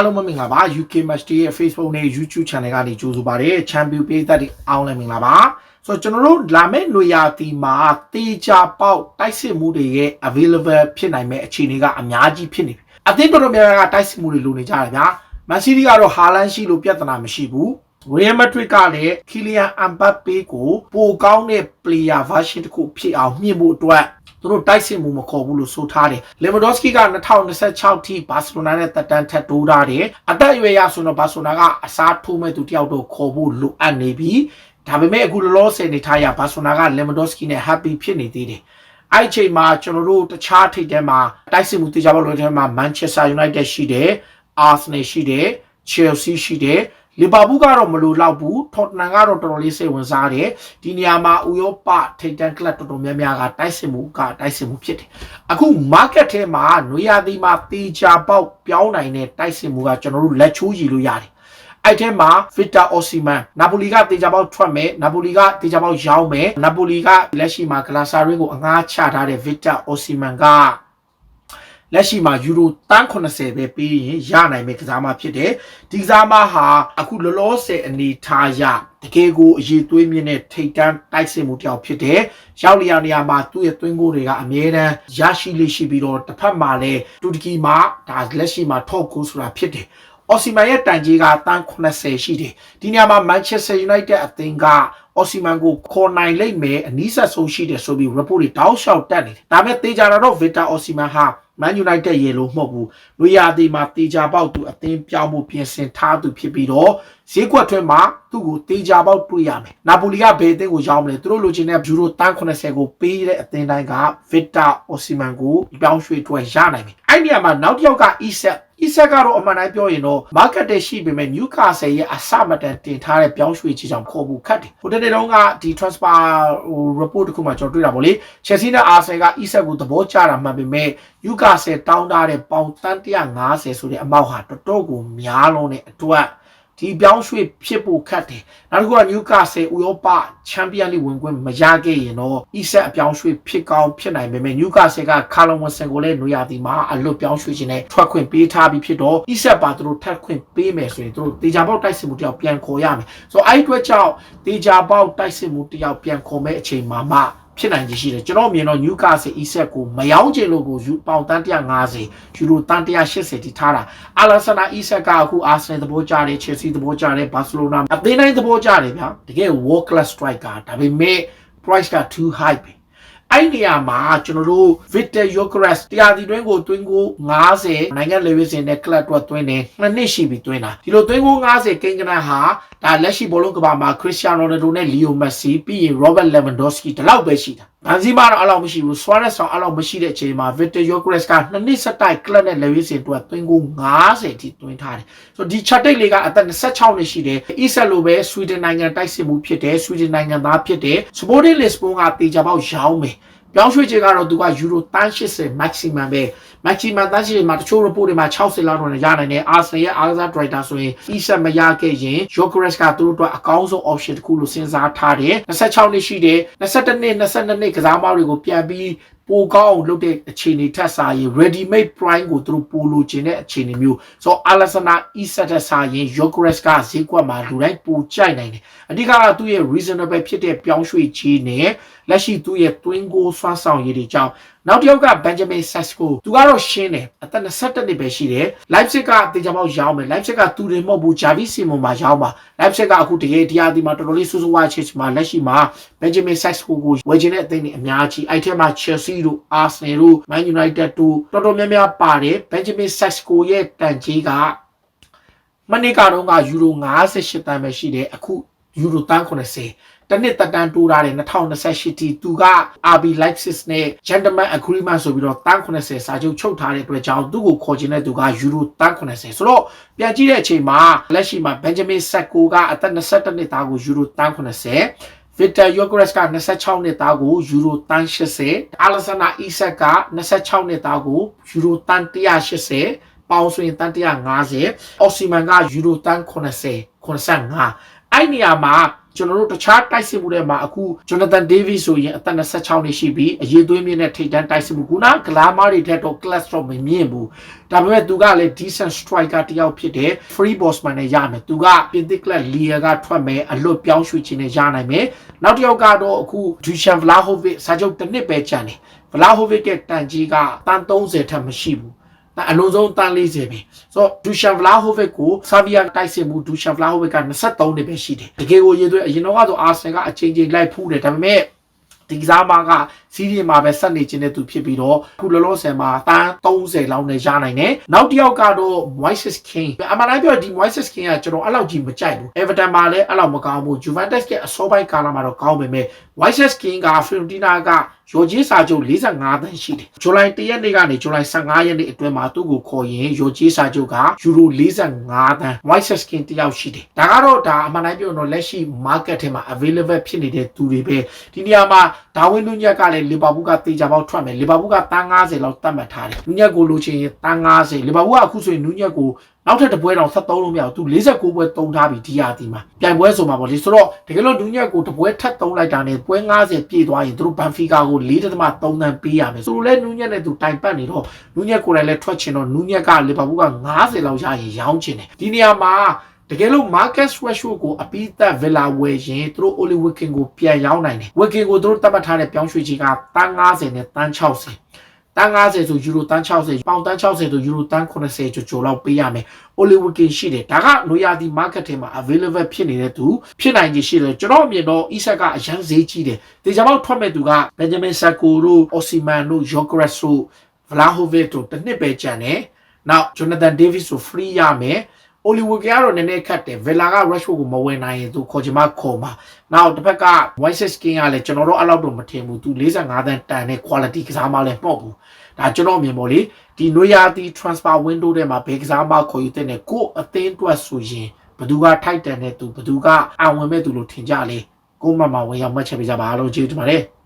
အားလုံးမင်္ဂလာပါ UK Match Day ရဲ့ Facebook နဲ့ YouTube Channel ကနေကြိုဆိုပါရစေ Champion ပေးသက်တွေအားလုံးမင်္ဂလာပါဆိုတော့ကျွန်တော်တို့လာမယ့်ຫນွေရာသီမှာတေချာပေါက်တိုက်စစ်မှုတွေရဲ့ available ဖြစ်နိုင်မဲ့အခြေအနေကအများကြီးဖြစ်နေပြီအသင်းတော်တော်များများကတိုက်စစ်မှုတွေလိုနေကြတယ်ဗျာ Man City ကတော့ဟာလန်ရှိလို့ပြဿနာမရှိဘူး Real Madrid ကလည်း Kylian Mbappe ကိုပိုကောင်းတဲ့ player version တစ်ခုဖြစ်အောင်မြင့်ဖို့အတွက် သူတို့တိုက်စစ်မှုမခေါ်ဘူးလို့ဆိုထားတယ်။ Lewandowski က2026ထိဘာစီလိုနာနဲ့တက်တန်းထပ်တိုးထားတယ်။အသက်အရွယ်ရဆိုတော့ဘာဆိုနာကအစားထိုးမဲ့သူတယောက်တော့ခေါ်ဖို့လိုအပ်နေပြီ။ဒါပေမဲ့အခုလောလောဆယ်နေထားရဘာဆိုနာက Lewandowski နဲ့ happy ဖြစ်နေသေးတယ်။အဲ့ဒီအချိန်မှာကျွန်တော်တို့တခြားထိပ်ထဲမှာတိုက်စစ်မှုတေချာဘောလို့ထဲမှာ Manchester United ရှိတယ်။ Arsenal ရှိတယ်။ Chelsea ရှိတယ်။ လီဗာပူးကတော့မလိုတော့ဘူးထော်တနန်ကတော့တော်တော်လေးစိတ်ဝင်စားတယ်ဒီနေရာမှာဥရောပထိပ်တန်းကလပ်တော်တော်များများကတိုက်စစ်မှုကတိုက်စစ်မှုဖြစ်တယ်အခု market ထဲမှာနွေရာသီမှာတေချာပေါက်ပြောင်းနိုင်တဲ့တိုက်စစ်မှုကကျွန်တော်တို့လက်ချိုးရည်လို့ရတယ်အဲ့ထဲမှာ Victor Osimhen နာပိုလီကတေချာပေါက်ထွက်မယ်နာပိုလီကတေချာပေါက်ရောင်းမယ်နာပိုလီကလက်ရှိမှာဂလာဆာရင်းကိုအငှားချထားတဲ့ Victor Osimhen က လက်ရှိမှာယူရိုတန်း80ပဲပေးရင်ရနိုင်မယ့်ကစားမဖြစ်တယ်ဒီကစားမဟာအခုလောလောဆယ်အနေထားရတကယ်ကိုအရေးသွေးမြင့်တဲ့ထိတ်တန်းတိုက်စစ်မှုတစ်ယောက်ဖြစ်တယ်ရောက်လျာနေရာမှာသူ့ရဲ့သွင်းကိုတွေကအမြဲတမ်းရရှိလေးရှိပြီးတော့တစ်ဖက်မှာလည်းတူတကီမှာဒါလက်ရှိမှာထော့ကိုဆိုတာဖြစ်တယ်အော်စီမန်ရဲ့တန်ကြီးကတန်း80ရှိတယ်ဒီနေရာမှာ Manchester United အသင်းကအော်စီမန်ကိုခေါ်နိုင်လိမ့်မယ်အနည်းဆက်ဆုံးရှိတယ်ဆိုပြီး report တွေတောက်လျှောက်တက်နေတယ်ဒါပေမဲ့တေချာတော့ Victor Osimhen ဟာ Man United ရေလို့မဟုတ်ဘူးလူရသည်မှာတေချာပေါက်သူအသင်းပြောင်းမှုပြင်ဆင်ထားသူဖြစ်ပြီးတော့ဈေးကွက်ထွဲမှာသူ့ကိုတေချာပေါက်တွေ့ရမယ်နာပိုလီကဘယ်အသင်းကိုရောင်းမလဲသူတို့လိုချင်တဲ့ယူရိုတန်း80ကိုပေးတဲ့အသင်းတိုင်းက Victor Osimhen ကိုပြောင်းရွှေ့ထွက်ရနိုင်မယ်အဲ့ဒီနေရာမှာနောက်တစ်ယောက်က Isak အီဆက်ကတော့အမှန်တိုင်းပြောရင်တော့ market တဲ့ရှိပေမဲ့ Newcastle ရဲ့အစမတန်တင်ထားတဲ့ပြောင်းရွှေ့ချေချောင်ခေါ်ဖို့ခက်တယ်ဟိုတနေ့တုန်းကဒီ transfer ဟို report တခုမှကျွန်တော်တွေ့တာပေါ့လေ Chelsea နဲ့ Arsenal ကအီဆက်ကိုသဘောကျတာမှန်ပေမဲ့ Newcastle တောင်းထားတဲ့ပေါင်တန်း150ဆိုတဲ့အမောက်ဟာတော်တော်ကိုများလုံးတဲ့အတွက် ဒီပြောင်းရွှေ့ဖြစ်ဖို့ခက်တယ်နောက်တစ်ခုက Newcastle ဥရောပချန်ပီယံလိဝင်ခွင့်မရခဲ့ရင်တော့ Isak အပြောင်းရွှေ့ဖြစ်ကောင်းဖြစ်နိုင်ပေမဲ့ Newcastle က Callum Wilson ကိုလည်းနွေရာသီမှာအလွတ်ပြောင်းရွှေ့ခြင်းနဲ့ထွက်ခွင့်ပေးထားပြီးဖြစ်တော့ Isak ပါသူတို့ထပ်ခွင့်ပေးမယ်ဆိုရင်သူတို့တေချာပေါက်တိုက်စစ်မှုတယောက်ပြန်ခေါ်ရမယ်ဆိုတော့အဲ့ဒီအတွက်ကြောင့်တေချာပေါက်တိုက်စစ်မှုတယောက်ပြန်ခေါ်မဲ့အချိန်မှာမှ ဖြစ်နိုင်ခြင်းရှိတယ်ကျွန်တော်မြင်တော့ Newcastle Isak ကိုမယောင်းချင်လို့ကိုယူပေါင်တန်း150ယူရိုတန်း180တိထားတာအာလဆနာ Isak ကအခု Arsenal သဘောကျတယ် Chelsea သဘောကျတယ် Barcelona အသင်းတိုင်းသဘောကျတယ်ဗျာတကယ် world class striker ဒါပေမဲ့ price က too high ပဲ အဲ့ဒီနေရာမှာကျွန်တော်တို့ Victor Gyökeres တရားဒီတွင်းကိုတွင်းကို90နိုင်ငံလေဝစ်စင်နဲ့ကလပ်တော့တွင်းတယ်နှစ်နှစ်ရှိပြီတွင်းတာဒီလိုတွင်းကို90ကိန်းကနန်ဟာဒါလက်ရှိဘောလုံးကဘာမှာ Cristiano Ronaldo နဲ့ Leo Messi ပြီးရင် Robert Lewandowski ဒီလောက်ပဲရှိတာ ဘန်ဇီမာတော့အဲ့လောက်မရှိဘူး Suarez တော့အဲ့လောက်မရှိတဲ့အချိန်မှာ Victor Gyökeres ကနှစ်နှစ်ဆက်တိုက်ကလပ်နဲ့လေဝစ်စင်အတွက်တွင်းကို90ထိတွင်းထားတယ်ဆိုတော့ဒီ chart တိတ်လေးကအသက်26နှစ်ရှိတယ် Isak လိုပဲ Sweden နိုင်ငံတိုက်စစ်မှုဖြစ်တယ် Sweden နိုင်ငံသားဖြစ်တယ် Sporting Lisbon ကတေချာပေါက်ရောင်းမယ်ပြောင်းရွှေ့ခြင်းကတော့သူကယူရိုတန်း80 maximum ပဲ maximum တန်း80မှာတချို့ report တွေမှာ60လောက်တော့ရနိုင်တယ် Arsenal ရဲ့အားကစား director ဆိုရင် Isak မရခဲ့ရင် Gyökeres ကသူတို့အတွက်အကောင်းဆုံး option တစ်ခုလို့စဉ်းစားထားတယ်26နှစ်ရှိတယ်22နှစ်22နှစ်ကစားမတွေကိုပြန်ပြီးပိုကောင်းအောင်လုပ်တဲ့အခြေအနေထက်စာရင် ready made prime ကိုသူတို့ပိုလိုချင်တဲ့အခြေအနေမျိုးဆိုတော့ Alexander Isak ထက်စာရင် Gyökeres ကဈေးကွက်မှာလူတိုင်းပိုကြိုက်နိုင်တယ်အဓိကကသူ့ရဲ့ reasonable ဖြစ်တဲ့ပြောင်းရွှေ့ခြင်းနဲ့ လက်ရှိသူ့ရဲ့ twin goal ဆွမ်းဆောင်ရည်တွေကြောင့်နောက်တစ်ယောက်က Benjamin Sesko သူကတော့ရှင်းတယ်အသက်22နှစ်ပဲရှိတယ် Leipzig ကတေချာပေါက်ရောင်းမယ် Leipzig ကသူတွေမဟုတ်ဘူး Javi Simon မှာရောင်းပါ Leipzig ကအခုတကယ်တရားဒီမှာတော်တော်လေးဆူဆူဝါချစ်မှာလက်ရှိမှာ Benjamin Sesko ကိုဝယ်ချင်တဲ့အသင်းတွေအများကြီးအဲ့ထဲမှာ Chelsea တို့ Arsenal တို့ Man United တို့တော်တော်များများပါတယ် Benjamin Sesko ရဲ့တန်ကြီးကမနေ့ကတော့ကယူရို58တန်ပဲရှိတယ်အခုယူရိုတန်း80 တနစ်တက်တန်းတိုးထားတယ်2028တီသူက RB Leipzig နဲ့ Gentleman Agreement ဆိုပြီးတော့တန်း80စာချုပ်ချုပ်ထားတဲ့အတွက်ကြောင့်သူ့ကိုခေါ်ချင်တဲ့သူကယူရိုတန်း80ဆိုတော့ပြန်ကြည့်တဲ့အချိန်မှာလက်ရှိမှာ Benjamin Sesko ကအသက်22နှစ်သားကိုယူရိုတန်း80 Victor Gyökeres က26နှစ်သားကိုယူရိုတန်း80 Alexander Isak က26နှစ်သားကိုယူရိုတန်း180ပေါင်ဆိုရင်တန်း150အော်စီမန်ကယူရိုတန်း80 85အဲ့နေရာမှာ ကျွန်တော်တို့တခြားတိုက်စစ်မှုတွေမှာအခု Jonathan Davis ဆိုရင်အသက်26နှစ်ရှိပြီအရေးသွေးမြင့်တဲ့ထိပ်တန်းတိုက်စစ်မှုကူနာဂလာမာတွေထက်တော့ class တော့မမြင့်ဘူးဒါပေမဲ့သူကလည်း decent striker တစ်ယောက်ဖြစ်တယ် free bossman နဲ့ရမယ်သူကပြင်သစ်ကလပ် Liga ကထွက်မယ်အလွတ်ပြောင်းရွှေ့ခြင်းနဲ့ရနိုင်မယ်နောက်တစ်ယောက်ကတော့အခု Dusan Vlahovic စာချုပ်တစ်နှစ်ပဲကျန်တယ် Vlahovic ရဲ့တန်ကြီးကတန်30ထက်မရှိဘူးဒါ အလုံးစုံတန်40ပဲဆိုတော့ဒူရှန်ဗလာဟိုဗစ်ကိုဆာဗီယာတိုက်စစ်မှုဒူရှန်ဗလာဟိုဗစ်က23နှစ်ပဲရှိတယ်တကယ်ကိုရည်သွေးအရင်တော့ကတော့အာဆင်ကအချိန်ချင်းလိုက်ဖူးတယ်ဒါပေမဲ့ဒီကစားမကစီးရီမှာပဲဆက်နေခြင်းတဲ့သူဖြစ်ပြီးတော့ခုလောလောဆယ်မှာတန်း30လောက်နဲ့ရနိုင်တယ်နောက်တစ်ယောက်ကတော့ Moises King အမှန်တိုင်းပြောဒီ Moises King ကကျွန်တော်အဲ့လောက်ကြီးမကြိုက်ဘူး Everton မှာလည်းအဲ့လောက်မကောင်းဘူး Juventus ကအစောပိုင်းကာလမှာတော့ကောင်းပေမဲ့ Moises King က Fiorentina က ရော်ဂျီစာချုပ်45သန်းရှိတယ်ဇူလိုင်1ရက်နေ့ကနေဇူလိုင်15ရက်နေ့အတွင်းမှာသူ့ကိုခေါ်ရင်ရော်ဂျီစာချုပ်ကယူရို45သန်း Moises King တယောက်ရှိတယ်ဒါကတော့ဒါအမှန်တိုင်းပြောတော့လက်ရှိ market ထဲမှာ available ဖြစ်နေတဲ့သူတွေပဲဒီနေရာမှာဒါဝင်းနုညက်ကလည်းလီဗာပူးကတေချာပေါက်ထွက်မယ်လီဗာပူးကတန်း90လောက်တတ်မှတ်ထားတယ်နုညက်ကိုလိုချင်ရင်တန်း90လီဗာပူးကအခုဆိုရင်နုညက်ကို နောက်ထပ်တစ်ပွဲတော့73လို့မရဘူးသူ49ပွဲတုံးထားပြီဒီရာသီမှာပြိုင်ပွဲဆိုမှာပေါ့လေဆိုတော့တကယ်လို့နုညက်ကိုတစ်ပွဲထပ်တုံးလိုက်တာနဲ့ပွဲ90ပြည့်သွားရင်သူတို့ဘန်ဖီကာကို4.3တန်းပေးရမယ်ဆိုတော့လဲနုညက်နဲ့သူတိုင်ပတ်နေတော့နုညက်ကိုယ်တိုင်လည်းထွက်ချင်တော့နုညက်ကလီဗာပူးက90လောက်ရရင်ရောင်းချင်တယ်ဒီနေရာမှာတကယ်လို့ Marcus Rashford ကိုအပိသက် Villa ဝယ်ရင်သူတို့ Oli Watkins ကိုပြန်ရောင်းနိုင်တယ်။ Watkins ကိုသူတို့တတ်မှတ်ထားတဲ့ပြောင်းရွှေ့ခြင်းကတန်း90နဲ့တန်း60 တန်း90ဆိုယူရိုတန်း60ပေါင်တန်း60ဆိုယူရိုတန်း80ကျော်ကျော်လောက်ပေးရမယ်။ Oli Watkins ရှိတယ်။ဒါကနွေရာသီ market ထဲမှာ available ဖြစ်နေတဲ့သူဖြစ်နိုင်ခြေရှိတယ်။ကျွန်တော်အမြင်တော့ Isak ကအရန်ဈေးကြီးတယ်။ဒီကြောင်ထွက်မဲ့သူက Benjamin Sacco တို့ Osimhen တို့ Gyökeres တို့ Vlahovic တို့တစ်နှစ်ပဲကျန်တယ်။ Now Jonathan Davis ကို free ရမယ်။ အိုလီဝီကတော့နည်းနည်းခတ်တယ်ဗီလာက Rashford ကိုမဝင်နိုင်ရင်သူခေါ်ချင်မှခေါ်မှာနောက်တစ်ဖက်က Moises King ကလည်းကျွန်တော်တို့အဲ့လောက်တော့မထင်ဘူးသူ45တန်းတန်တဲ့ quality ကစားမလည်းမဟုတ်ဘူးဒါကျွန်တော်အမြင်ပေါ့လေဒီနွေရာသီ transfer window ထဲမှာဘယ်ကစားမခေါ်ယူတဲ့နဲ့ကို့အသင်းအတွက်ဆိုရင်ဘသူကထိုက်တန်တဲ့သူဘသူကအာဝင်မဲ့သူလို့ထင်ကြလေကို့မမဝင်ရောက်မှတ်ချက်ပေးကြပါလို့ကျေးဇူးတင်ပါတယ်